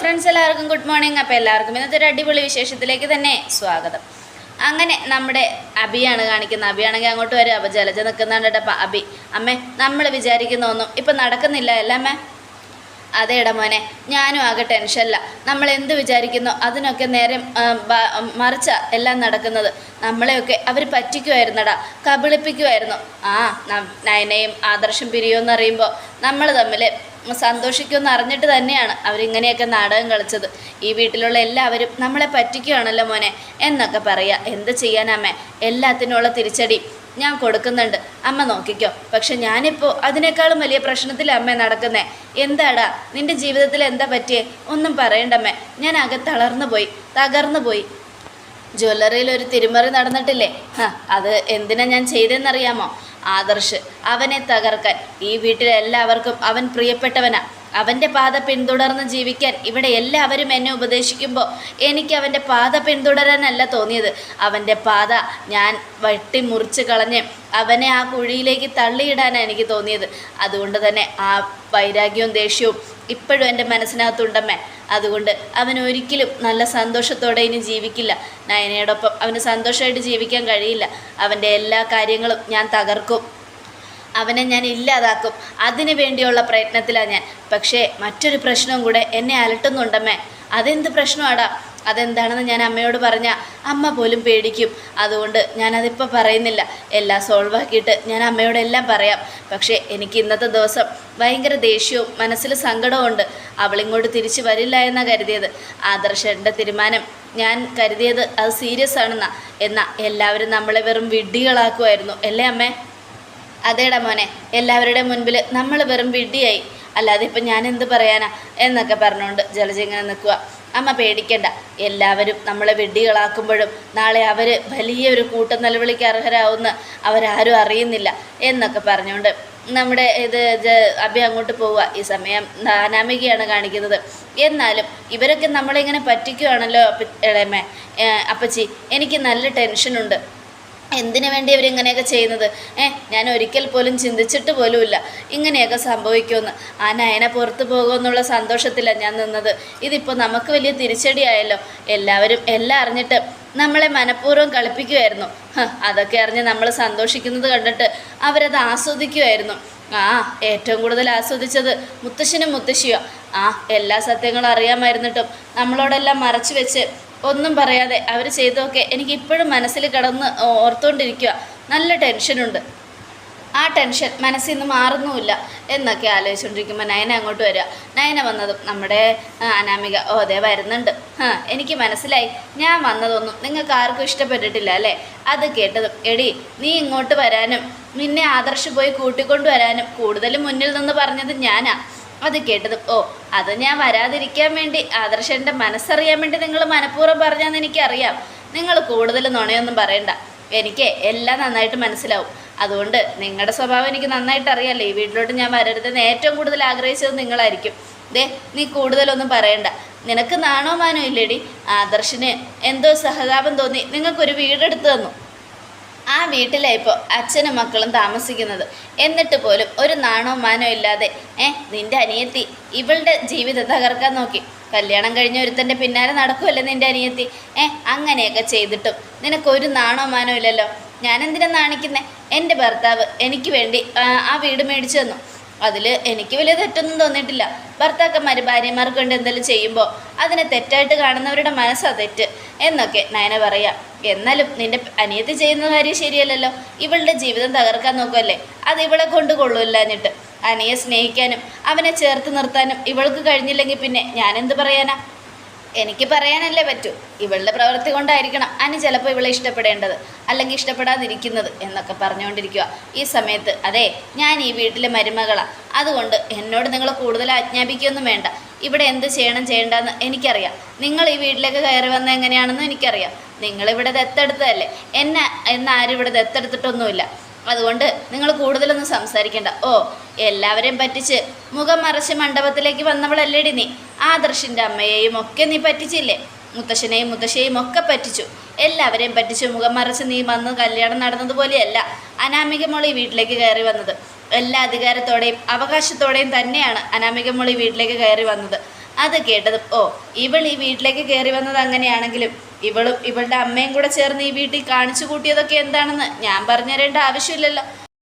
Friends എല്ലാവർക്കും good morning അപ്പോൾ എല്ലാവർക്കും ഇന്നത്തെ ഒരു അടിപൊളി വിശേഷത്തിലേക്ക് തന്നെ സ്വാഗതം. അങ്ങനെ നമ്മുടെ അബിയാണ് കാണിക്കുന്നത്. അബിയാണെങ്കിൽ അങ്ങോട്ട് വരും. അപ്പോൾ ജലജ നിൽക്കുന്നുണ്ട് അബി അമ്മേ നമ്മൾ വിചാരിക്കുന്ന ഒന്നും ഇപ്പം നടക്കുന്നില്ല അല്ല അമ്മേ? അതേടാ മോനെ ഞാനും ആകെ ടെൻഷനില്ല നമ്മൾ എന്ത് വിചാരിക്കുന്നു? അതിനൊക്കെ നേരെ മറിച്ച എല്ലാം നടക്കുന്നത്. നമ്മളെയൊക്കെ അവർ പറ്റിക്കുമായിരുന്നടാ കബളിപ്പിക്കുമായിരുന്നു ആ നയനയും ആദർശം പിരിയുമെന്ന് അറിയുമ്പോൾ നമ്മൾ തമ്മിൽ സന്തോഷിക്കുമെന്ന് അറിഞ്ഞിട്ട് തന്നെയാണ് അവരിങ്ങനെയൊക്കെ നാടകം കളിച്ചത്. ഈ വീട്ടിലുള്ള എല്ലാവരും നമ്മളെ പറ്റിക്കുകയാണല്ലോ മോനെ എന്നൊക്കെ പറയുക എന്ത് ചെയ്യാനമ്മേ? എല്ലാത്തിനുള്ള തിരിച്ചടി ഞാൻ കൊടുക്കുന്നുണ്ട്. അമ്മ നോക്കിക്കോ. പക്ഷെ ഞാനിപ്പോൾ അതിനേക്കാളും വലിയ പ്രശ്നത്തിൽ അമ്മ നടക്കുന്നേ. എന്താടാ? നിന്റെ ജീവിതത്തിൽ എന്താ പറ്റിയേ? ഒന്നും പറയണ്ടമ്മേ. ഞാൻ ആകെ തളർന്നു പോയി തകർന്നു പോയി. ജ്വല്ലറിയിൽ ഒരു തിരുമറി നടന്നിട്ടില്ലേ? ഹാ അത് എന്തിനാ ഞാൻ ചെയ്തതെന്നറിയാമോ ആദർശ്. അവനെ തകർക്കാൻ. ഈ വീട്ടിലെ എല്ലാവർക്കും അവൻ പ്രിയപ്പെട്ടവനാ. അവന്റെ പാത പിന്തുടർന്ന് ജീവിക്കാൻ ഇവിടെ എല്ലാവരും എന്നെ ഉപദേശിക്കുമ്പോൾ എനിക്ക് അവന്റെ പാത പിന്തുടരാനല്ല തോന്നിയത്. അവന്റെ പാത ഞാൻ വെട്ടി മുറിച്ച് കളഞ്ഞ് അവനെ ആ കുഴിയിലേക്ക് തള്ളിയിടാനാണ് എനിക്ക് തോന്നിയത്. അതുകൊണ്ട് തന്നെ ആ വൈരാഗ്യവും ദേഷ്യവും ഇപ്പോഴും എന്റെ മനസ്സിനകത്തുണ്ടമ്മേ. അതുകൊണ്ട് അവൻ ഒരിക്കലും നല്ല സന്തോഷത്തോടെ ഇനി ജീവിക്കില്ല. നയനയോടൊപ്പം അവന് സന്തോഷമായിട്ട് ജീവിക്കാൻ കഴിയില്ല. അവന്റെ എല്ലാ കാര്യങ്ങളും ഞാൻ തകർക്കും. അവനെ ഞാൻ ഇല്ലാതാക്കും. അതിനു വേണ്ടിയുള്ള പ്രയത്നത്തിലാണ് ഞാൻ. പക്ഷേ മറ്റൊരു പ്രശ്നവും കൂടെ എന്നെ അലട്ടുന്നുണ്ടമ്മേ. അതെന്ത് പ്രശ്നമാടാ? അതെന്താണെന്ന് ഞാൻ അമ്മയോട് പറഞ്ഞാൽ അമ്മ പോലും പേടിക്കും. അതുകൊണ്ട് ഞാനതിപ്പോൾ പറയുന്നില്ല. എല്ലാം സോൾവ് ആക്കിയിട്ട് ഞാൻ അമ്മയോട് എല്ലാം പറയാം. പക്ഷേ എനിക്ക് ഇന്നത്തെ ദിവസം ഭയങ്കര ദേഷ്യവും മനസ്സിൽ സങ്കടമുണ്ട് അവളിങ്ങോട്ട് തിരിച്ചു വരില്ല എന്നാണ് കരുതിയത്. ആദർശന്റെ തീരുമാനം ഞാൻ കരുതിയത് അത് സീരിയസ് ആണെന്നാ. എന്നാൽ എല്ലാവരും നമ്മളെ വെറും വിഡ്ഢികളാക്കുമായിരുന്നു. അല്ലേ അമ്മേ? അതേടാ മോനെ എല്ലാവരുടെ മുൻപിൽ നമ്മൾ വെറും വിഡ്ഢിയായി. അല്ലാതെ ഇപ്പം ഞാൻ എന്ത് പറയാനാ? എന്നൊക്കെ പറഞ്ഞുകൊണ്ട് ജലജ ഇങ്ങനെ നിൽക്കുക അമ്മ പേടിക്കണ്ട എല്ലാവരും നമ്മളെ വെഡ്ഡികളാക്കുമ്പോഴും നാളെ അവർ വലിയൊരു കൂട്ടം നിലവിളിക്ക് അർഹരാവുമെന്ന് അവരാരും അറിയുന്നില്ല എന്നൊക്കെ പറഞ്ഞുകൊണ്ട് നമ്മുടെ ഇത് അഭി അങ്ങോട്ട് പോവുക ഈ സമയം അനാമികയാണ് കാണിക്കുന്നത്. എന്നാലും ഇവരൊക്കെ നമ്മളിങ്ങനെ പറ്റിക്കുകയാണല്ലോ ഇളയമ്മേ അപ്പച്ചി എനിക്ക് നല്ല ടെൻഷനുണ്ട്. എന്തിനു വേണ്ടി ഇവരിങ്ങനെയൊക്കെ ചെയ്യുന്നത്? ഏ ഞാൻ ഒരിക്കൽ പോലും ചിന്തിച്ചിട്ട് പോലുമില്ല. ഇങ്ങനെയൊക്കെ സംഭവിക്കുമെന്ന്. ആ നയന പുറത്തു പോകുമെന്നുള്ള സന്തോഷത്തിലാണ് ഞാൻ നിന്നത്. ഇതിപ്പോൾ നമുക്ക് വലിയ തിരിച്ചടിയായല്ലോ. എല്ലാവരും എല്ലാം അറിഞ്ഞിട്ട് നമ്മളെ മനഃപൂർവം കളിപ്പിക്കുമായിരുന്നു അതൊക്കെ അറിഞ്ഞ് നമ്മൾ സന്തോഷിക്കുന്നത് കണ്ടിട്ട് അവരത് ആസ്വദിക്കുമായിരുന്നു ആ ഏറ്റവും കൂടുതൽ ആസ്വദിച്ചത് മുത്തശ്ശനും മുത്തശ്ശിയോ ആ എല്ലാ സത്യങ്ങളും അറിയാമായിരുന്നിട്ടും നമ്മളോടെല്ലാം മറച്ചു വെച്ച് ഒന്നും പറയാതെ അവർ ചെയ്തതൊക്കെ എനിക്ക് ഇപ്പോഴും മനസ്സിൽ കിടന്ന് ഓർത്തുകൊണ്ടിരിക്കുക നല്ല ടെൻഷനുണ്ട് ആ ടെൻഷൻ മനസ്സിൽ നിന്ന് മാറുന്നുമില്ല എന്നൊക്കെ ആലോചിച്ചുകൊണ്ടിരിക്കുമ്പോൾ നയന അങ്ങോട്ട് വരിക. നയന വന്നതും നമ്മുടെ അനാമിക ഓ അതെ വരുന്നുണ്ട്. എനിക്ക് മനസ്സിലായി. ഞാൻ വന്നതൊന്നും നിങ്ങൾക്ക് ആർക്കും ഇഷ്ടപ്പെട്ടിട്ടില്ല അല്ലേ? അത് കേട്ടതും എടി നീ ഇങ്ങോട്ട് വരാനും നിന്നെ ആദർശ് പോയി കൂട്ടിക്കൊണ്ടുവരാനും കൂടുതലും മുന്നിൽ നിന്ന് പറഞ്ഞത് ഞാനാ. അത് കേട്ടത്. ഓ അത് ഞാൻ വരാതിരിക്കാൻ വേണ്ടി ആദർശന്റെ മനസ്സറിയാൻ വേണ്ടി നിങ്ങൾ മനഃപൂർവം പറഞ്ഞാന്ന് എനിക്കറിയാം. നിങ്ങൾ കൂടുതൽ നുണയൊന്നും പറയണ്ട. എനിക്ക് എല്ലാം നന്നായിട്ട് മനസ്സിലാവും. അതുകൊണ്ട് നിങ്ങളുടെ സ്വഭാവം എനിക്ക് നന്നായിട്ട് അറിയാമല്ലോ ഈ വീട്ടിലോട്ട് ഞാൻ വരരുതെന്ന് ഏറ്റവും കൂടുതൽ ആഗ്രഹിച്ചത് നിങ്ങളായിരിക്കും. ദേ നീ കൂടുതലൊന്നും പറയണ്ട. നിനക്ക് നാണോ മാനോ ഇല്ലേടി? ആദർശിന് എന്തോ സഹതാപം തോന്നി. നിങ്ങൾക്കൊരു വീടെടുത്ത് തന്നു. ആ വീട്ടിലാണ് ഇപ്പോൾ അച്ഛനും മക്കളും താമസിക്കുന്നത്. എന്നിട്ട് പോലും ഒരു നാണോ മാനോ ഇല്ലാതെ ഏ നിന്റെ അനിയത്തി ഇവളുടെ ജീവിതം തകർക്കാൻ നോക്കി. കല്യാണം കഴിഞ്ഞ ഒരുത്തന്റെ പിന്നാലെ നടക്കുമല്ലേ നിന്റെ അനിയത്തി? ഏ അങ്ങനെയൊക്കെ ചെയ്തിട്ടും നിനക്കൊരു നാണോ മാനോ ഇല്ലല്ലോ. ഞാനെന്തിനാ നാണിക്കുന്നേ? എന്റെ ഭർത്താവ് എനിക്ക് വേണ്ടി ആ, വീട് മേടിച്ചു തന്നു. അതിൽ എനിക്ക് വലിയ തെറ്റൊന്നും തോന്നിയിട്ടില്ല. ഭർത്താക്കന്മാർ ഭാര്യമാർക്ക് വേണ്ടി എന്തെങ്കിലും ചെയ്യുമ്പോൾ അതിനെ തെറ്റായിട്ട് കാണുന്നവരുടെ മനസ്സാണ് തെറ്റ്. എന്നൊക്കെ നയന പറയാം. എന്നാലും നിന്റെ അനിയത്തി ചെയ്യുന്ന കാര്യം ശരിയല്ലല്ലോ. ഇവളുടെ ജീവിതം തകർക്കാൻ നോക്കുമല്ലേ അത് ഇവളെ കൊണ്ട് കൊള്ളൂല്ല എന്നിട്ട് അനിയെ സ്നേഹിക്കാനും അവനെ ചേർത്ത് നിർത്താനും ഇവൾക്ക് കഴിഞ്ഞില്ലെങ്കിൽ പിന്നെ ഞാനെന്ത് പറയാനാ? എനിക്ക് പറയാനല്ലേ പറ്റൂ. ഇവളുടെ പ്രവൃത്തി കൊണ്ടായിരിക്കണം അനി ചിലപ്പോൾ ഇവളെ ഇഷ്ടപ്പെടേണ്ടത് അല്ലെങ്കിൽ ഇഷ്ടപ്പെടാതിരിക്കുന്നത് എന്നൊക്കെ പറഞ്ഞുകൊണ്ടിരിക്കുക. ഈ സമയത്ത് അതെ ഞാൻ ഈ വീട്ടിലെ മരുമകളാണ് അതുകൊണ്ട് എന്നോട് നിങ്ങൾ കൂടുതൽ ആജ്ഞാപിക്കുകയൊന്നും വേണ്ട. ഇവിടെ എന്ത് ചെയ്യണം ചെയ്യേണ്ടെന്ന് എനിക്കറിയാം. നിങ്ങൾ ഈ വീട്ടിലേക്ക് കയറി വന്ന എങ്ങനെയാണെന്നും എനിക്കറിയാം. നിങ്ങളിവിടെ ദത്തെടുത്തതല്ലേ. എന്നെ എന്നാരും ഇവിടെ ദത്തെടുത്തിട്ടൊന്നുമില്ല. അതുകൊണ്ട് നിങ്ങൾ കൂടുതലൊന്നും സംസാരിക്കേണ്ട. ഓ എല്ലാവരെയും പറ്റിച്ച് മുഖം മറച്ച് മണ്ഡപത്തിലേക്ക് വന്നവളല്ലേടി നീ. ആദർശിന്റെ അമ്മയെയും ഒക്കെ നീ പറ്റിച്ചില്ലേ? മുത്തശ്ശനെയും മുത്തശ്ശിയെയും ഒക്കെ പറ്റിച്ചു. എല്ലാവരെയും പറ്റിച്ചു. മുഖം മറച്ച് നീ വന്ന് കല്യാണം നടന്നതുപോലെയല്ല അനാമിക മോൾ ഈ വീട്ടിലേക്ക് കയറി വന്നത്. എല്ലാ അധികാരത്തോടെയും അവകാശത്തോടെയും തന്നെയാണ് അനാമിക മോൾ ഈ വീട്ടിലേക്ക് കയറി വന്നത്. അത് കേട്ടതും ഓ ഇവൾ ഈ വീട്ടിലേക്ക് കയറി വന്നത് അങ്ങനെയാണെങ്കിലും ഇവളും ഇവളുടെ അമ്മയും കൂടെ ചേർന്ന് ഈ വീട്ടിൽ കാണിച്ചു കൂട്ടിയതൊക്കെ എന്താണെന്ന് ഞാൻ പറഞ്ഞു തരേണ്ട ആവശ്യമില്ലല്ലോ.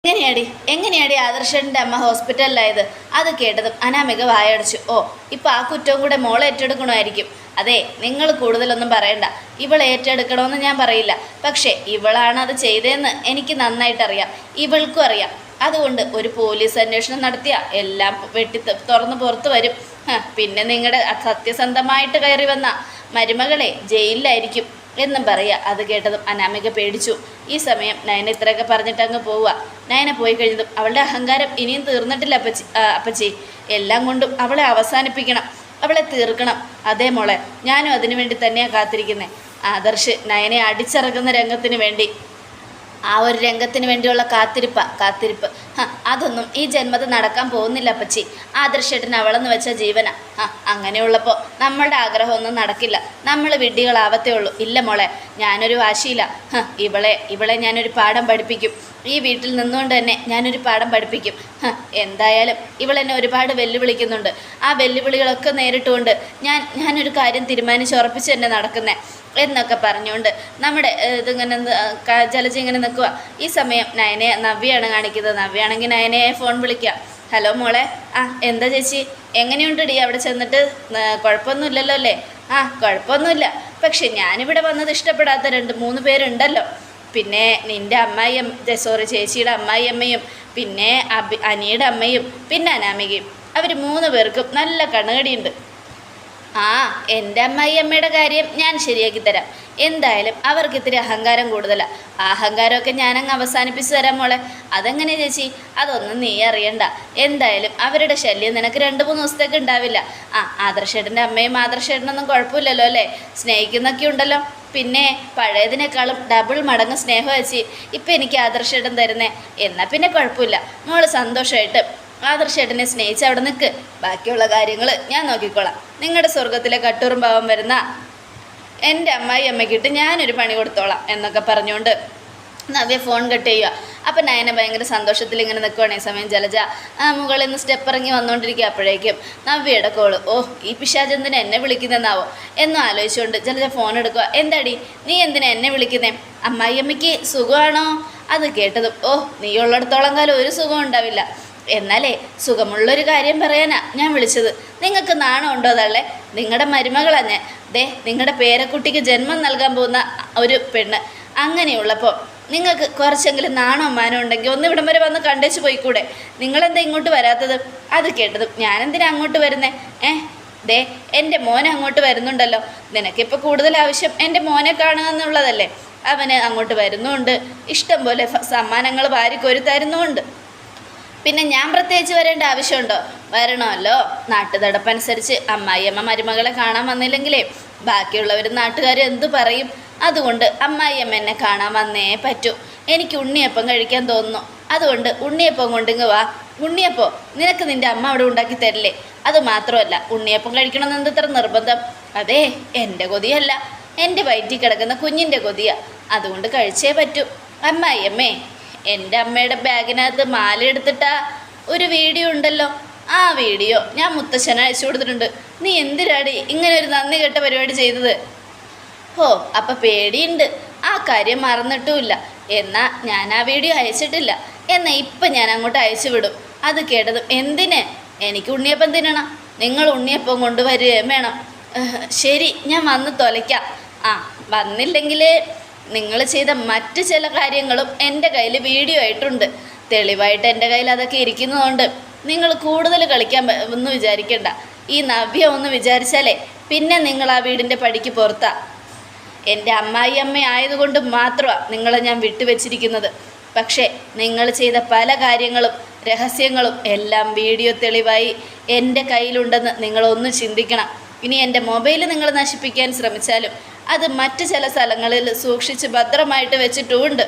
എങ്ങനെയാടി? എങ്ങനെയാടി ആദർശന്റെ അമ്മ ഹോസ്പിറ്റലിലായത്? അത് കേട്ടതും അനാമിക വായടച്ചു. ഓ ഇപ്പൊ ആ കുറ്റവും കൂടെ മോളെ ഏറ്റെടുക്കണമായിരിക്കും. അതെ നിങ്ങൾ കൂടുതലൊന്നും പറയണ്ട. ഇവൾ ഏറ്റെടുക്കണമെന്ന് ഞാൻ പറയില്ല. പക്ഷേ ഇവളാണ് അത് ചെയ്തതെന്ന് എനിക്ക് നന്നായിട്ടറിയാം. ഇവൾക്കും അറിയാം. അതുകൊണ്ട് ഒരു പോലീസ് അന്വേഷണം നടത്തിയ എല്ലാം വെട്ടി തുറന്ന് പുറത്തു വരും. പിന്നെ നിങ്ങളുടെ സത്യസന്ധമായിട്ട് കയറി വന്ന മരുമകളെ ജയിലിലായിരിക്കും. എന്നും പറയുക അത് കേട്ടതും അനാമിക പേടിച്ചു. ഈ സമയം നയന ഇത്രയൊക്കെ പറഞ്ഞിട്ട് അങ്ങ് പോവുക. നയന പോയി കഴിഞ്ഞതും അവളുടെ അഹങ്കാരം ഇനിയും തീർന്നിട്ടില്ല അപ്പച്ചി അപ്പച്ചി. എല്ലാം കൊണ്ടും അവളെ അവസാനിപ്പിക്കണം. അവളെ തീർക്കണം. അതേ മോളെ ഞാനും അതിനു വേണ്ടി തന്നെയാണ് കാത്തിരിക്കുന്നത് ആദർശ് നയനെ അടിച്ചിറക്കുന്ന രംഗത്തിന് വേണ്ടി. ആ ഒരു രംഗത്തിന് വേണ്ടിയുള്ള കാത്തിരിപ്പ കാത്തിരിപ്പ്. അതൊന്നും ഈ ജന്മത്തിൽ നടക്കാൻ പോകുന്നില്ല അപ്പച്ചി. ആദർശേട്ടൻ അവളെന്ന് വെച്ച ജീവന. അങ്ങനെയുള്ളപ്പോൾ നമ്മളുടെ ആഗ്രഹമൊന്നും നടക്കില്ല. നമ്മൾ വിഡ്ഢികളാവത്തേ ഉള്ളൂ. ഇല്ല മോളെ ഞാനൊരു വാശിയില്ല ഇവളെ ഇവളെ ഞാനൊരു പാഠം പഠിപ്പിക്കും. ഈ വീട്ടിൽ നിന്നുകൊണ്ട് തന്നെ ഞാനൊരു പാഠം പഠിപ്പിക്കും. എന്തായാലും ഇവളെന്നെ ഒരുപാട് വെല്ലുവിളിക്കുന്നുണ്ട്. ആ വെല്ലുവിളികളൊക്കെ നേരിട്ടുകൊണ്ട് ഞാൻ ഞാനൊരു കാര്യം തീരുമാനിച്ചുറപ്പിച്ച് തന്നെ നടക്കുന്നേ. എന്നൊക്കെ പറഞ്ഞുകൊണ്ട് നമ്മുടെ ഇതിങ്ങനെ ജലജ ഇങ്ങനെ നിൽക്കുക ഈ സമയം നയനെ നവ്യാണ് കാണിക്കുന്നത്. നവ്യാണെങ്കിൽ നയനയെ ഫോൺ വിളിക്കുക ഹലോ മോളെ. ആ എന്താ ചേച്ചി? എങ്ങനെയുണ്ട് എങ്ങനെയുണ്ടടി അവിടെ ചെന്നിട്ട്? കുഴപ്പമൊന്നും കുഴപ്പമൊന്നുമില്ലല്ലോ അല്ലേ? ആ കുഴപ്പമൊന്നുമില്ല. പക്ഷെ ഞാനിവിടെ വന്നത് ഇഷ്ടപ്പെടാത്ത രണ്ട് മൂന്ന് പേരുണ്ടല്ലോ. പിന്നെ നിന്റെ അമ്മായി സോറി ചേച്ചിയുടെ അമ്മായി അമ്മയും പിന്നെ അബി അനിയുടെ അമ്മയും പിന്നെ അനാമികയും. അവർ മൂന്ന് പേർക്കും നല്ല കണ്ണുകടിയുണ്ട്. ആ എന്റെ അമ്മായി അമ്മയുടെ കാര്യം ഞാൻ ശരിയാക്കി തരാം. എന്തായാലും അവർക്ക് ഇത്തിരി അഹങ്കാരം കൂടുതലാണ് ആ അഹങ്കാരമൊക്കെ ഞാനങ്ങ് അവസാനിപ്പിച്ച് തരാം മോളെ. അതെങ്ങനെ ചേച്ചി? അതൊന്നും നീ അറിയണ്ട. എന്തായാലും അവരുടെ ശല്യം നിനക്ക് രണ്ട് മൂന്ന് ദിവസത്തേക്ക് ഉണ്ടാവില്ല. ആ ആദർശേട്ടന്റെ അമ്മയും ആദർശേട്ടനൊന്നും കുഴപ്പമില്ലല്ലോ അല്ലേ? സ്നേഹിക്കുന്നൊക്കെ ഉണ്ടല്ലോ. പിന്നെ പഴയതിനേക്കാളും ഡബിൾ മടങ്ങ് സ്നേഹം വെച്ച് ഇപ്പം എനിക്ക് ആദർശേട്ടൻ തരുന്നേ. എന്നാൽ പിന്നെ കുഴപ്പമില്ല. മോൾ സന്തോഷമായിട്ട് ആദർശേട്ടനെ സ്നേഹിച്ച് അവിടെ നിൽക്ക് ബാക്കിയുള്ള കാര്യങ്ങൾ ഞാൻ നോക്കിക്കോളാം. നിങ്ങളുടെ സ്വർഗത്തിലെ കട്ടൂറും ഭാവം വരുന്ന എന്റെ അമ്മായി അമ്മയ്ക്കിട്ട് ഞാനൊരു പണി കൊടുത്തോളാം എന്നൊക്കെ പറഞ്ഞുകൊണ്ട് നവ്യ ഫോൺ കട്ട് ചെയ്യുക അപ്പം നയന ഭയങ്കര സന്തോഷത്തിൽ ഇങ്ങനെ നിൽക്കുവാണ് സമയം ജലജ. ആ മുകളിൽ നിന്ന് സ്റ്റെപ്പ് ഇറങ്ങി വന്നുകൊണ്ടിരിക്കുക അപ്പോഴേക്കും. നവ്യയുടെ കോൾ ഓ ഈ പിശാചന്തിനെ എന്നെ വിളിക്കുന്നതെന്നാവോ എന്നും ആലോചിച്ചുകൊണ്ട് ജലജ ഫോൺ എടുക്കുക എന്താടി? നീ എന്തിനാ എന്നെ വിളിക്കുന്നേ? അമ്മായിയമ്മയ്ക്ക് സുഖമാണോ അത് കേട്ടതും. ഓ നീ ഉള്ളിടത്തോളം കാലം ഒരു സുഖം ഉണ്ടാവില്ല. എന്നാലേ സുഖമുള്ളൊരു കാര്യം പറയാനാ ഞാൻ വിളിച്ചത്. നിങ്ങൾക്ക് നാണം ഉണ്ടോ അതല്ലേ നിങ്ങളുടെ മരുമകളാ ഞാൻ. ദേ നിങ്ങളുടെ പേരക്കുട്ടിക്ക് ജന്മം നൽകാൻ പോകുന്ന ഒരു പെണ്ണ്. അങ്ങനെയുള്ളപ്പോൾ നിങ്ങൾക്ക് കുറച്ചെങ്കിലും നാണോ മാനോ ഉണ്ടെങ്കിൽ ഒന്ന് ഇവിടം വരെ വന്ന് കണ്ടേച്ച് പോയിക്കൂടെ. നിങ്ങളെന്താ ഇങ്ങോട്ട് വരാത്തത്? അത് കേട്ടതും ഞാനെന്തിനാ അങ്ങോട്ട് വരുന്നേ? ഏ? ദേ എന്റെ മോൻ അങ്ങോട്ട് വരുന്നുണ്ടല്ലോ. നിനക്കിപ്പോൾ കൂടുതൽ ആവശ്യം എന്റെ മോനെ കാണുക എന്നുള്ളതല്ലേ? അവന് അങ്ങോട്ട് വരുന്നുമുണ്ട് ഇഷ്ടം പോലെ സമ്മാനങ്ങൾ വാരിക്കൊരു തരുന്നുമുണ്ട് പിന്നെ ഞാൻ പ്രത്യേകിച്ച് വരേണ്ട ആവശ്യമുണ്ടോ? വരണമല്ലോ. നാട്ടുതടപ്പനുസരിച്ച് അമ്മായിയമ്മ മരുമകളെ കാണാൻ വന്നില്ലെങ്കിലേ ബാക്കിയുള്ളവർ നാട്ടുകാർ എന്തു പറയും? അതുകൊണ്ട് അമ്മായിയമ്മ എന്നെ കാണാൻ വന്നേ പറ്റൂ. എനിക്ക് ഉണ്ണിയപ്പം കഴിക്കാൻ തോന്നുന്നു. അതുകൊണ്ട് ഉണ്ണിയപ്പം കൊണ്ടിങ്ങ് വാ. ഉണ്ണിയപ്പം നിനക്ക് നിന്റെ അമ്മ അവിടെ ഉണ്ടാക്കി തരില്ലേ? അത് മാത്രമല്ല ഉണ്ണിയപ്പം കഴിക്കണമെന്ന് എന്തത്ര നിർബന്ധം? അതെ എന്റെ കൊതിയല്ല. എന്റെ വയറ്റിൽ കിടക്കുന്ന കുഞ്ഞിന്റെ കൊതിയാ. അതുകൊണ്ട് കഴിച്ചേ പറ്റൂ. അമ്മായിയമ്മേ എന്റെ അമ്മയുടെ ബാഗിനകത്ത് മാല എടുത്തിട്ടാ ഒരു വീഡിയോ ഉണ്ടല്ലോ. ആ വീഡിയോ ഞാൻ മുത്തശ്ശന അയച്ചു കൊടുത്തിട്ടുണ്ട്. നീ എന്തിനാടി ഇങ്ങനെ ഒരു നന്ദി കെട്ട പരിപാടി ചെയ്തത്? ഓ അപ്പം പേടിയുണ്ട്. ആ കാര്യം മറന്നിട്ടുമില്ല. എന്നാൽ ഞാൻ ആ വീഡിയോ അയച്ചിട്ടില്ല. എന്നാൽ ഇപ്പം ഞാൻ അങ്ങോട്ട് അയച്ചു വിടും. അത് കേട്ടതും എന്തിന്? എനിക്ക് ഉണ്ണിയപ്പം തിന്നണം. നിങ്ങൾ ഉണ്ണിയപ്പം കൊണ്ടുവരികയും വേണം. ശരി ഞാൻ വന്ന് തൊലയ്ക്കാം. ആ വന്നില്ലെങ്കിൽ നിങ്ങൾ ചെയ്ത മറ്റ് ചില കാര്യങ്ങളും എന്റെ കയ്യിൽ വീഡിയോ ആയിട്ടുണ്ട്. തെളിവായിട്ട് എന്റെ കയ്യിൽ അതൊക്കെ ഇരിക്കുന്നതുകൊണ്ട് നിങ്ങൾ കൂടുതൽ കളിക്കാൻ ഒന്ന് വിചാരിക്കണ്ട. ഈ നവ്യ ഒന്ന് വിചാരിച്ചാലേ പിന്നെ നിങ്ങൾ ആ വീടിന്റെ പടിക്ക് പുറത്താ. എന്റെ അമ്മായി അമ്മ ആയതുകൊണ്ട് മാത്രമാണ് നിങ്ങളെ ഞാൻ വിട്ടുവെച്ചിരിക്കുന്നത്. പക്ഷേ നിങ്ങൾ ചെയ്ത പല കാര്യങ്ങളും രഹസ്യങ്ങളും എല്ലാം വീഡിയോ തെളിവായി എന്റെ കയ്യിലുണ്ടെന്ന് നിങ്ങളൊന്ന് ചിന്തിക്കണം. ഇനി എന്റെ മൊബൈൽ നിങ്ങൾ നശിപ്പിക്കാൻ ശ്രമിച്ചാലും അത് മറ്റ് ചില സ്ഥലങ്ങളിൽ സൂക്ഷിച്ച് ഭദ്രമായിട്ട് വെച്ചിട്ടുമുണ്ട്.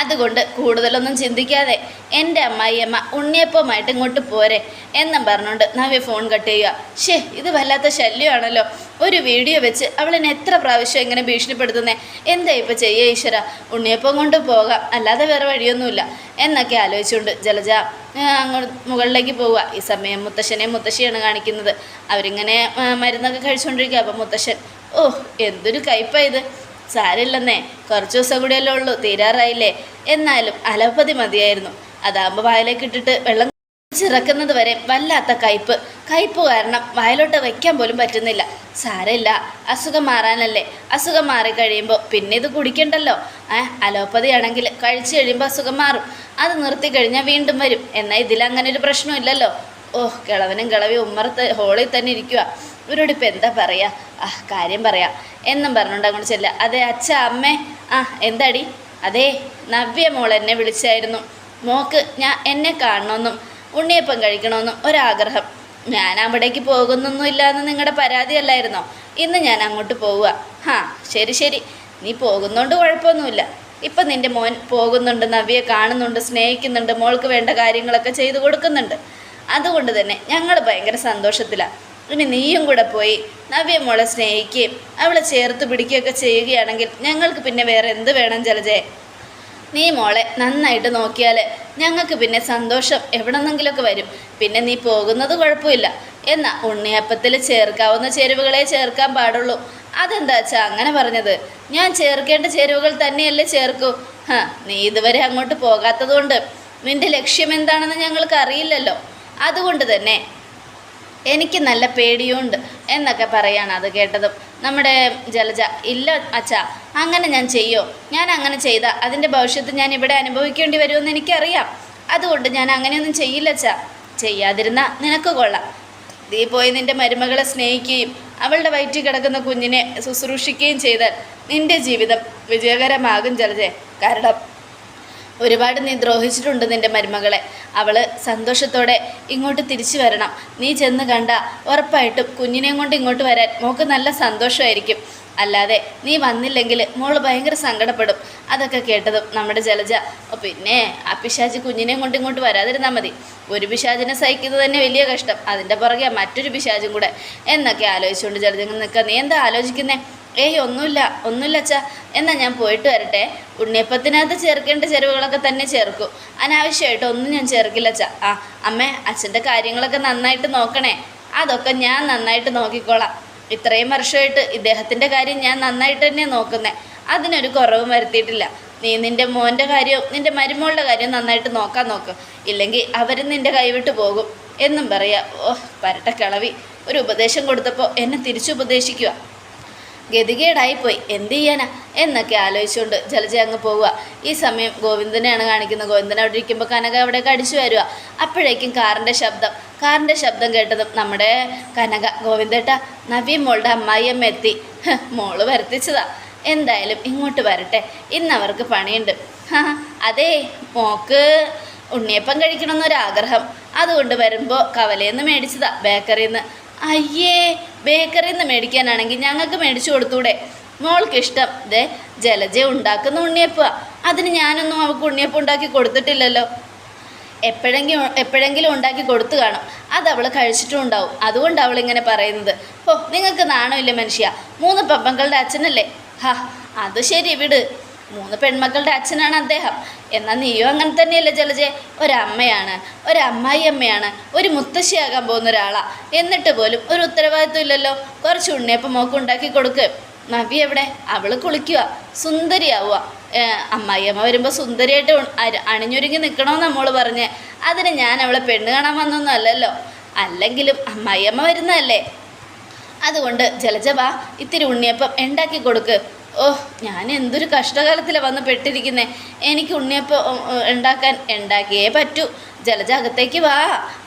അതുകൊണ്ട് കൂടുതലൊന്നും ചിന്തിക്കാതെ എന്റെ അമ്മായിയമ്മ ഉണ്ണിയപ്പവുമായിട്ട് ഇങ്ങോട്ട് പോരെ എന്നും പറഞ്ഞുകൊണ്ട് നവ്യ ഫോൺ കട്ട് ചെയ്യുക. ഷേ ഇത് വല്ലാത്ത ശല്യമാണല്ലോ. ഒരു വീഡിയോ വെച്ച് അവളിനെ എത്ര പ്രാവശ്യം ഇങ്ങനെ ഭീഷണിപ്പെടുത്തുന്നേ? എന്താ ഇപ്പം ചെയ്യുക ഈശ്വര? ഉണ്ണിയപ്പം കൊണ്ട് പോകാം. അല്ലാതെ വേറെ വഴിയൊന്നുമില്ല. എന്നൊക്കെ ആലോചിച്ചുകൊണ്ട് ജലജ അങ്ങോട്ട് മുകളിലേക്ക് പോവുക. ഈ സമയം മുത്തശ്ശനെയും മുത്തശ്ശിയാണ് കാണിക്കുന്നത്. അവരിങ്ങനെ മരുന്നൊക്കെ കഴിച്ചുകൊണ്ടിരിക്കുക. അപ്പം മുത്തശ്ശൻ ഓ എന്തൊരു കയ്പാ ഇത്. സാരില്ലെന്നേ. കുറച്ച് ദിവസം കൂടിയല്ലേ ഉള്ളൂ തീരാറായില്ലേ. എന്നാലും അലപ്പതി മതിയായിരുന്നു. അതാകുമ്പോൾ വായിലേക്ക് ഇട്ടിട്ട് വെള്ളം ചിറക്കുന്നത് വരെ വല്ലാത്ത കയ്പ് കയ്പ് കാരണം വായിലോട്ട് വയ്ക്കാൻ പോലും പറ്റുന്നില്ല. സാരമില്ല അസുഖം മാറാനല്ലേ. അസുഖം മാറിക്കഴിയുമ്പോൾ പിന്നെ ഇത് കുടിക്കണ്ടല്ലോ. ഏ അലോപ്പതി ആണെങ്കിൽ കഴിച്ചു കഴിയുമ്പോൾ അസുഖം മാറും. അത് നിർത്തി കഴിഞ്ഞാൽ വീണ്ടും വരും. എന്നാൽ ഇതിലങ്ങനെ ഒരു പ്രശ്നമില്ലല്ലോ. ഓ കിളവനും കിളവി ഉമ്മറത്ത് ഹോളിൽ തന്നെ ഇരിക്കുക ഇവരോട് ഇപ്പം എന്താ പറയുക ആ കാര്യം പറയാം. എന്നും പറഞ്ഞുകൊണ്ട് അങ്ങോട്ട് ചെല്ലുക. അതെ അച്ഛ അമ്മേ. ആ എന്താടി? അതെ നവ്യ മോൾ എന്നെ വിളിച്ചായിരുന്നു. മോക്ക് ഞാൻ എന്നെ കാണണമെന്നും ഉണ്ണിയപ്പം കഴിക്കണമെന്നും ഒരാഗ്രഹം. ഞാൻ അവിടേക്ക് പോകുന്നൊന്നുമില്ല എന്ന് നിങ്ങളുടെ പരാതിയല്ലായിരുന്നോ? ഇന്ന് ഞാൻ അങ്ങോട്ട് പോവുക. ഹാ ശരി ശരി. നീ പോകുന്നോണ്ട് കുഴപ്പമൊന്നുമില്ല. ഇപ്പം നിന്റെ മോൻ പോകുന്നുണ്ട് നവ്യെ കാണുന്നുണ്ട് സ്നേഹിക്കുന്നുണ്ട് മോൾക്ക് വേണ്ട കാര്യങ്ങളൊക്കെ ചെയ്തു കൊടുക്കുന്നുണ്ട്. അതുകൊണ്ട് തന്നെ ഞങ്ങൾ ഭയങ്കര സന്തോഷത്തിലാണ് ഇനി നീയും കൂടെ പോയി നവ്യ മോളെ സ്നേഹിക്കുകയും അവളെ ചേർത്ത് പിടിക്കുകയൊക്കെ ചെയ്യുകയാണെങ്കിൽ ഞങ്ങൾക്ക് പിന്നെ വേറെ എന്ത് വേണം ജലജയെ നീ മോളെ നന്നായിട്ട് നോക്കിയാൽ ഞങ്ങൾക്ക് പിന്നെ സന്തോഷം എവിടെന്നെങ്കിലുമൊക്കെ വരും. പിന്നെ നീ പോകുന്നത് കുഴപ്പമില്ല. എന്നാൽ ഉണ്ണിയപ്പത്തിൽ ചേർക്കാവുന്ന ചേരുവകളെ ചേർക്കാൻ പാടുള്ളൂ. അതെന്താ അങ്ങനെ പറഞ്ഞത്? ഞാൻ ചേർക്കേണ്ട ചേരുവകൾ തന്നെയല്ലേ ചേർക്കൂ. ഹാ നീ ഇതുവരെ അങ്ങോട്ട് പോകാത്തതുകൊണ്ട് നിന്റെ ലക്ഷ്യം എന്താണെന്ന് ഞങ്ങൾക്ക് അറിയില്ലല്ലോ. അതുകൊണ്ട് തന്നെ എനിക്ക് നല്ല പേടിയുണ്ട് എന്നൊക്കെ പറയാണ് അത് കേട്ടതും. നമ്മുടെ ജലജ ഇല്ല അച്ഛാ അങ്ങനെ ഞാൻ ചെയ്യോ? ഞാൻ അങ്ങനെ ചെയ്ത അതിന്റെ ഭവിഷ്യത്ത് ഞാൻ ഇവിടെ അനുഭവിക്കേണ്ടി വരുമെന്ന് എനിക്കറിയാം. അതുകൊണ്ട് ഞാൻ അങ്ങനെയൊന്നും ചെയ്യില്ല അച്ഛാ. ചെയ്യാതിരുന്ന നിനക്ക് കൊള്ളാം. നീ പോയി നിന്റെ മരുമകളെ സ്നേഹിക്കുകയും അവളുടെ വയറ്റിൽ കിടക്കുന്ന കുഞ്ഞിനെ ശുശ്രൂഷിക്കുകയും ചെയ്താൽ നിന്റെ ജീവിതം വിജയകരമാകും ജലജെ. കാരണം ഒരുപാട് നീ ദ്രോഹിച്ചിട്ടുണ്ട് നിന്റെ മരുമകളെ. അവൾ സന്തോഷത്തോടെ ഇങ്ങോട്ട് തിരിച്ചു വരണം. നീ ചെന്ന് കണ്ട ഉറപ്പായിട്ടും കുഞ്ഞിനെയും കൊണ്ട് ഇങ്ങോട്ട് വരാൻ മോക്ക് നല്ല സന്തോഷമായിരിക്കും. അല്ലാതെ നീ വന്നില്ലെങ്കിൽ മോൾ ഭയങ്കര സങ്കടപ്പെടും. അതൊക്കെ കേട്ടതും നമ്മുടെ ജലജ പിന്നെ ആ പിശാജ് കുഞ്ഞിനെയും കൊണ്ട് ഇങ്ങോട്ട് വരാതിരുന്നാൽ മതി. ഒരു പിശാജിനെ സഹിക്കുന്നത് തന്നെ വലിയ കഷ്ടം. അതിന്റെ പുറകെ മറ്റൊരു പിശാജും കൂടെ. എന്നൊക്കെ ആലോചിച്ചുകൊണ്ട് ജലജ ഇങ്ങനെ നിൽക്കുക നീ എന്താ ആലോചിക്കുന്നേ? ഏയ് ഒന്നുമില്ല ഒന്നുമില്ല അച്ഛാ. എന്നാ ഞാൻ പോയിട്ട് വരട്ടെ. ഉണ്ണിയപ്പത്തിനകത്ത് ചേർക്കേണ്ട ചേരുവകളൊക്കെ തന്നെ ചേർക്കൂ. അനാവശ്യമായിട്ട് ഒന്നും ഞാൻ ചേർക്കില്ല അച്ഛാ. ആ അമ്മേ അച്ഛന്റെ കാര്യങ്ങളൊക്കെ നന്നായിട്ട് നോക്കണേ. അതൊക്കെ ഞാൻ നന്നായിട്ട് നോക്കിക്കോളാം. ഇത്രയും വർഷമായിട്ട് ഇദ്ദേഹത്തിന്റെ കാര്യം ഞാൻ നന്നായിട്ട് തന്നെ നോക്കുന്നേ. അതിനൊരു കുറവും വരുത്തിയിട്ടില്ല. നീ നിന്റെ മോന്റെ കാര്യവും നിന്റെ മരുമോളുടെ കാര്യവും നന്നായിട്ട് നോക്കാൻ നോക്ക്. ഇല്ലെങ്കിൽ അവർ നിന്റെ കൈവിട്ട് പോകും. എന്നും പറയാം ഓഹ് പരട്ട കിളവി. ഒരു ഉപദേശം കൊടുത്തപ്പോൾ എന്നെ തിരിച്ചുപദേശിക്കുക ഗതികേടായിപ്പോയി. എന്ത് ചെയ്യാനാ? എന്നൊക്കെ ആലോചിച്ചുകൊണ്ട് ജലജ അങ്ങ് പോവുക. ഈ സമയം ഗോവിന്ദനെയാണ് കാണിക്കുന്നത്. ഗോവിന്ദൻ അവിടെ ഇരിക്കുമ്പോൾ കനക അവിടേക്ക് അടിച്ചു വരിക. അപ്പോഴേക്കും കാറിന്റെ ശബ്ദം കാറിന്റെ ശബ്ദം കേട്ടതും നമ്മുടെ കനക ഗോവിന്ദേട്ട നവീൻ മോളുടെ അമ്മായിയമ്മ എത്തി. മോൾ വരുത്തിച്ചതാ. എന്തായാലും ഇങ്ങോട്ട് വരട്ടെ. ഇന്ന് അവർക്ക് പണിയുണ്ട് അതേ മോക്ക് ഉണ്ണിയപ്പം കഴിക്കണമെന്നൊരാഗ്രഹം. അതുകൊണ്ട് വരുമ്പോൾ കവലയിൽ നിന്ന് മേടിച്ചതാ ബേക്കറിയിൽ നിന്ന് അയ്യേ ബേക്കറിയിൽ നിന്ന് മേടിക്കാനാണെങ്കിൽ ഞങ്ങൾക്ക് മേടിച്ചു കൊടുത്തൂടെ. മോൾക്ക് ഇഷ്ടം. ദേ ജലജ ഉണ്ടാക്കുന്ന ഉണ്ണിയപ്പ അതിന് ഞാനൊന്നും അവൾക്ക് ഉണ്ണിയപ്പം ഉണ്ടാക്കി കൊടുത്തിട്ടില്ലല്ലോ. എപ്പോഴെങ്കിലും എപ്പോഴെങ്കിലും ഉണ്ടാക്കി കൊടുത്തു കാണും. അത് അവൾ കഴിച്ചിട്ടും ഉണ്ടാവും. അതുകൊണ്ട് അവൾ ഇങ്ങനെ പറയുന്നത്. ഓ നിങ്ങൾക്ക് നാണമില്ല മനുഷ്യ? മൂന്ന് പപ്പങ്കളുടെ അച്ഛനല്ലേ? ഹാ അത് ശരി വിട്. മൂന്ന് പെൺമക്കളുടെ അച്ഛനാണ് അദ്ദേഹം. എന്നാൽ നീയോ അങ്ങനെ തന്നെയല്ലേ ജലജെ? ഒരമ്മയാണ് ഒരമ്മായി അമ്മയാണ് ഒരു മുത്തശ്ശിയാകാൻ പോകുന്ന ഒരാളാ. എന്നിട്ട് പോലും ഒരു ഉത്തരവാദിത്വം ഇല്ലല്ലോ. കുറച്ച് ഉണ്ണിയപ്പം മോക്ക് ഉണ്ടാക്കി കൊടുക്ക്. നവി എവിടെ? അവൾ കുളിക്കുക സുന്ദരിയാവുക. അമ്മായിയമ്മ വരുമ്പോൾ സുന്ദരിയായിട്ട് അണിഞ്ഞൊരുങ്ങി നിൽക്കണമെന്ന് നമ്മൾ പറഞ്ഞ്. അതിന് ഞാൻ അവളെ പെണ്ണ് കാണാൻ വന്നൊന്നും അല്ലല്ലോ. അല്ലെങ്കിലും അമ്മായിയമ്മ വരുന്നതല്ലേ. അതുകൊണ്ട് ജലജ വാ ഇത്തിരി ഉണ്ണിയപ്പം ഉണ്ടാക്കി കൊടുക്ക്. ഓ ഞാൻ എന്തൊരു കഷ്ടകാലത്തിലാണ് വന്ന് പെട്ടിരിക്കുന്നേ. എനിക്ക് ഉണ്ണിയപ്പം ഉണ്ടാക്കാൻ ഉണ്ടാക്കിയേ പറ്റൂ. ജലജ അകത്തേക്ക് വാ.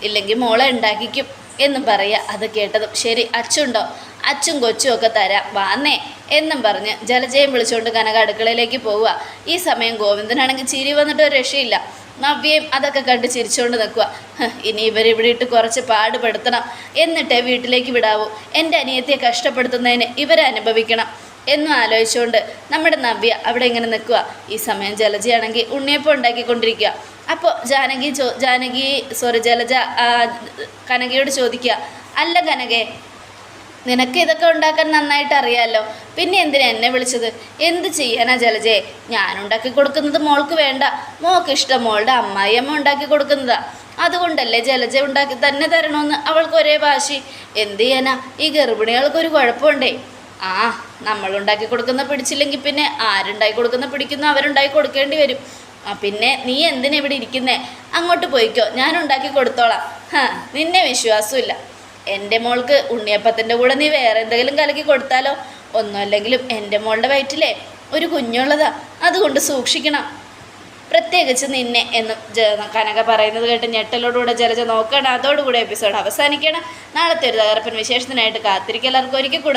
ഇല്ലെങ്കിൽ മോളെ ഉണ്ടാക്കിക്കും എന്നും പറയുക അത് കേട്ടതും ശരി അച്ചുണ്ടോ അച്ചും കൊച്ചും ഒക്കെ തരാം. വാന്നേ എന്നും പറഞ്ഞ് ജലജയം വിളിച്ചുകൊണ്ട് കനക അടുക്കളയിലേക്ക് പോവുക. ഈ സമയം ഗോവിന്ദനാണെങ്കിൽ ചിരി വന്നിട്ട് ഒരു രക്ഷയില്ല. നവ്യയും അതൊക്കെ കണ്ട് ചിരിച്ചുകൊണ്ട് നിൽക്കുക. ഇനി ഇവരിവിടെ ഇട്ട് കുറച്ച് പാടുപെടുത്തണം. എന്നിട്ടേ വീട്ടിലേക്ക് വിടാവൂ. എന്റെ അനിയത്തെ കഷ്ടപ്പെടുത്തുന്നതിന് ഇവരെ അനുഭവിക്കണം. എന്നും ആലോചിച്ചുകൊണ്ട് നമ്മുടെ നവ്യ അവിടെ ഇങ്ങനെ നിൽക്കുക. ഈ സമയം ജലജയാണെങ്കിൽ ഉണ്ണിയപ്പം ഉണ്ടാക്കിക്കൊണ്ടിരിക്കുക. അപ്പോൾ ജാനകി ചോ ജാനകി സോറി ജലജ കനകയോട് ചോദിക്കുക അല്ല കനകെ നിനക്ക് ഇതൊക്കെ ഉണ്ടാക്കാൻ നന്നായിട്ട് അറിയാമല്ലോ പിന്നെ എന്തിനാ എന്നെ വിളിച്ചത്? എന്ത് ചെയ്യാനാ ജലജയെ ഞാൻ ഉണ്ടാക്കി കൊടുക്കുന്നത് മോൾക്ക് വേണ്ട. മോൾക്ക് ഇഷ്ടം മോളുടെ അമ്മായിയമ്മ ഉണ്ടാക്കി കൊടുക്കുന്നതാ. അതുകൊണ്ടല്ലേ ജലജ ഉണ്ടാക്കി തന്നെ തരണമെന്ന് അവൾക്ക് ഒരേ വാശി. എന്ത് ചെയ്യാനാ? ഈ ഗർഭിണികൾക്ക് ഒരു കുഴപ്പമുണ്ടേ. ആ നമ്മൾ ഉണ്ടാക്കി കൊടുക്കുന്ന പിടിച്ചില്ലെങ്കിൽ പിന്നെ ആരുണ്ടാക്കി കൊടുക്കുന്ന പിടിക്കുന്നു അവരുണ്ടാക്കി കൊടുക്കേണ്ടി വരും. ആ പിന്നെ നീ എന്തിനാ ഇവിടെ ഇരിക്കുന്നേ? അങ്ങോട്ട് പോയിക്കോ ഞാൻ ഉണ്ടാക്കി കൊടുത്തോളാം. ഹാ നിന്നെ വിശ്വാസമില്ല. എന്റെ മോൾക്ക് ഉണ്ണിയപ്പത്തിന്റെ കൂടെ നീ വേറെ എന്തെങ്കിലും കലക്കി കൊടുത്താലോ? ഒന്നുമല്ലെങ്കിലും എന്റെ മോളുടെ വയറ്റിലെ ഒരു കുഞ്ഞുള്ളതാ അതുകൊണ്ട് സൂക്ഷിക്കണം. പ്രത്യേകിച്ച് നിന്നെ എന്ന് കനക പറയുന്നത് കേട്ട് ഞെട്ടലോടുകൂടെ ജലജ നോക്കണം അതോടുകൂടെ എപ്പിസോഡ് അവസാനിക്കണം നാളത്തെ ഒരു തകർപ്പൻ വിശേഷത്തിനായിട്ട് കാത്തിരിക്കുക. എല്ലാവർക്കും ഒരിക്കൽ കൂടെ